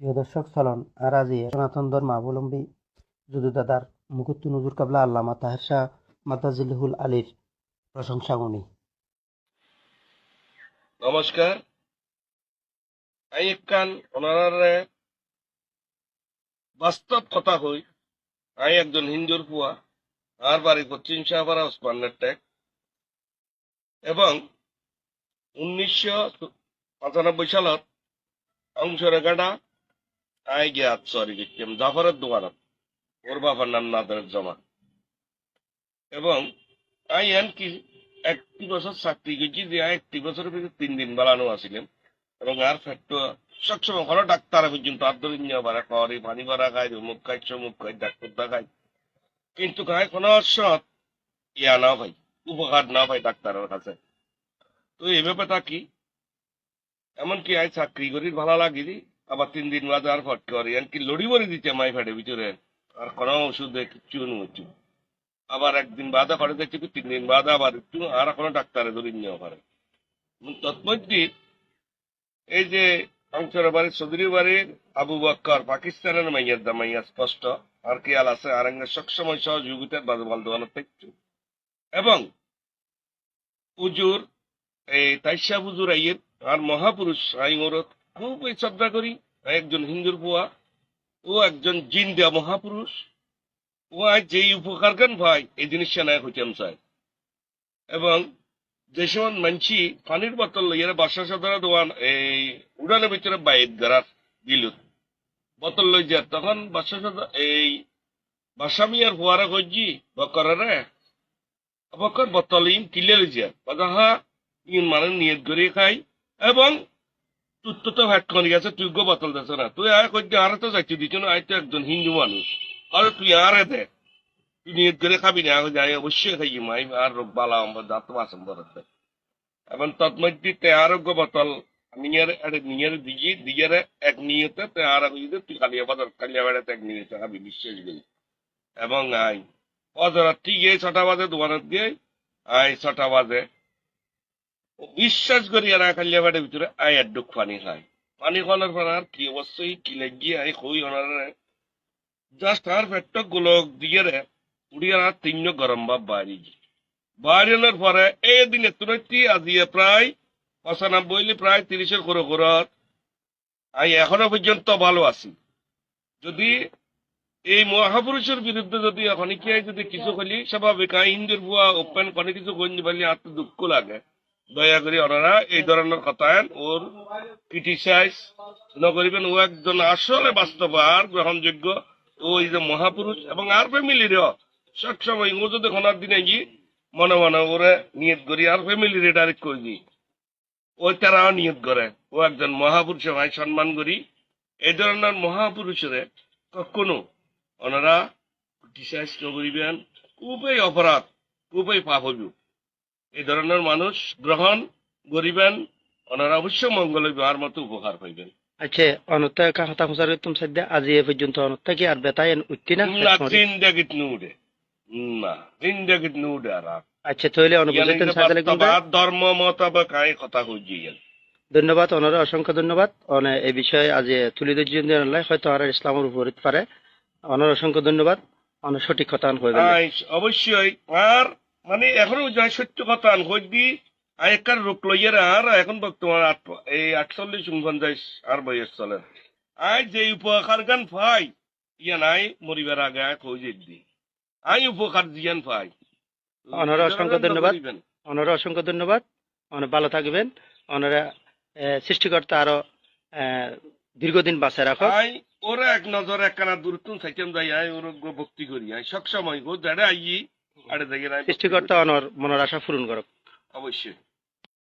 প্রিয় দর্শক, চলন আজি সনাতন ধর্মাবলম্বী যদু দাদার মুকুত্তু নজরুল কাবলা আল্লামা তাহের শাহ মাতাজিল্হুল আলীর প্রশংসা গুণী। নমস্কার আমি একখান ওনারে বাস্তব কথা হই আমি একজন হিন্দুর পুয়া আর বাড়ি পশ্চিম শাহপাড়া ওসমানের টেক এবং উনিশশো পঁচানব্বই সালত অংশরেখাটা আই গিয়া সরি গেছিলাম জাফরের দোকানত ওর বাবার নাম নাদের জমা এবং আই কি একটি বছর চাকরি করছি যে একটি বছরের ভিতরে তিন দিন বেলানো আসিলেন। এবং আর ফ্যাক্ট সবসময় ভালো ডাক্তার পর্যন্ত আদরিন পারে খাওয়ারি, পানি ভরা খায় অমুক খাই সমুক খাই ডাক্তার দেখায় কিন্তু খায় কোনো সৎ ইয়া না ভাই, উপকার না ভাই ডাক্তারের কাছে। তো এই ব্যাপারটা কি? এমনকি আই চাকরি করি, ভালো লাগিলি আবার তিন দিন বাদে আর ফট করি। এমনকি লড়ি বড়ি দিতে মাই ফেটে ভিতরে। আর কোনো ওষুধে কিচ্ছু অনুমতি আবার একদিন বাদে করে, দেখছি তিন দিন বাদে আবার একটু আর কোনো ডাক্তারে ধরে নিয়ে পারে তৎমধ্যে এই যে অংশের বাড়ির চৌধুরী বাড়ির আবু বক্কর পাকিস্তানের মাইয়ার দা মাইয়া স্পষ্ট। আর কি আল আছে আর সবসময় সহযোগিতার বাজু বাল দোকানে থাকছে এবং উজুর, এই তাইশা বুজুর আইয়ের আর মহাপুরুষ আই খুবই শ্রদ্ধা করি। একজন হিন্দুর বুয়া ও একজন জিন দেয়া মহাপুরুষ। ও আজ যেই উপকার কেন ভাই, এই জিনিস না হইতাম চাই এবং যে সময় মানছি, পানির বোতল লইয়ারে বাসা সদরা দোয়ান, এই উড়ানের ভিতরে বাইর গড়ার দিল। বোতল লই যা তখন বাসা এই বাসামিয়ার ফুয়ারা কইজি, বকরারে, বকর বোতল ইন কিলে লই যা বাদা ইন মানে নিয়ত করে খাই। এবং তুই তো তো হ্যাট করে গেছে তুই গো বোতল দেছ না তুই আর কই আর তো যাচ্ছি দিছ না, আই তো একজন হিন্দু মানুষ। আরে তুই আরে দে। তুই নিয়ত করে খাবি না যাই অবশ্যই খাই মাই, আর বালা আমার দাঁত বাসন বরতে এবং তৎমধ্যে তে আরোগ্য বোতল নিয়ার, আরে নিয়ার দিজি দিয়ারে এক নিয়তে, তে আর যদি তুই কালিয়া বাজার কালিয়া বেড়াতে এক নিয়তে খাবি, বিশ্বাস করি। এবং আই অজরাত্রি গিয়ে ছটা বাজে দোকানত গিয়ে, আই ছটা বাজে বিশ্বাস করি আর কালিয়া বেড়ার ভিতরে আই এক ডুক পানি খাই পানি খাওয়ানোর পর আর কি অবশ্যই কি লাগিয়ে আই কই ওনারে জাস্ট আর পেট্ট গোলক দিয়ে রে উড়িয়ার আর তিন গরম ভাব বাড়ি বাড়ানোর পরে এই দিনে তুরতি আজিয়ে প্রায় পঁচানব্বই প্রায় তিরিশের করে ঘরত। আমি এখনও পর্যন্ত ভালো আছি। যদি এই মহাপুরুষের বিরুদ্ধে যদি এখন কি যদি কিছু হলি স্বাভাবিক আই হিন্দুর বুয়া ওপেন কোনো কিছু গঞ্জি বললে আর তো দুঃখ লাগে। দয়া করে ওনারা এই ধরনের কথা ওর ক্রিটিসাইজ নকরিবেন ও একজন আসলে বাস্তব আর গ্রহণযোগ্য। ও এই যে মহাপুরুষ এবং আর ফ্যামিলিরও সবসময় ও যদি খনার দিনে গিয়ে মনে মনে ওরে নিয়ত করি আর ফ্যামিলির ডাইরেক্ট করে দিই? ওই তারাও নিয়ত করে। ও একজন মহাপুরুষ ভাই সম্মান করি। এই ধরনের মহাপুরুষের কখনো ওনারা ক্রিটিসাইজ করিবেন। খুবই অপরাধ খুবই পাপ হইব এই ধরনের মানুষ গ্রহণ করিবেন ওনারা অবশ্যই মঙ্গল আর মতো উপকার পাইবেন। আচ্ছা অনত্তা কা হুসার তুম সাদ্যা আজি এ পর্যন্ত অনত্তা কি আর বেতায় উঠতি না? না জিন্দাগিত নুডে। না জিন্দাগিত নুডে আর আর। আচ্ছা তাহলে অনুভূতিতেন সাজালে কোন ধর্ম মোতাবেক আই কথা কইছি ধন্যবাদ অনারে অসংখ্য ধন্যবাদ। অনে এই বিষয়ে আজ তুলি ধৈর্য হয়তো আর ইসলামের উপরে পারে। অনার অসংখ্য ধন্যবাদ। অনেক সঠিক কথা অবশ্যই আর মানে এখনও যাই সত্য কথা আন হইবি আই একার রোগ লইয়ার আর এখন বর্তমান আট- এই আটচল্লিশ উনপঞ্চাশ আর বয়স চলে। আই যে উপকার গান পাই ইয়া নাই মরিবার আগে কই দি। আই উপকার জিয়ান পাই। অনারে অসংখ্য ধন্যবাদ। অনারে অসংখ্য ধন্যবাদ। অনেক ভালো থাকবেন। অনারা সৃষ্টিকর্তা আরও দীর্ঘদিন বাঁচায় রাখো। আই ওরা এক নজর একখানা দূরত্ব সাইকেল যাই আই ওর ভক্তি করি। আই সব সময় গো দাঁড়া আই আড়ে দেখে সৃষ্টিকর্তা অনর মনের আশা পূরণ করক। অবশ্যই।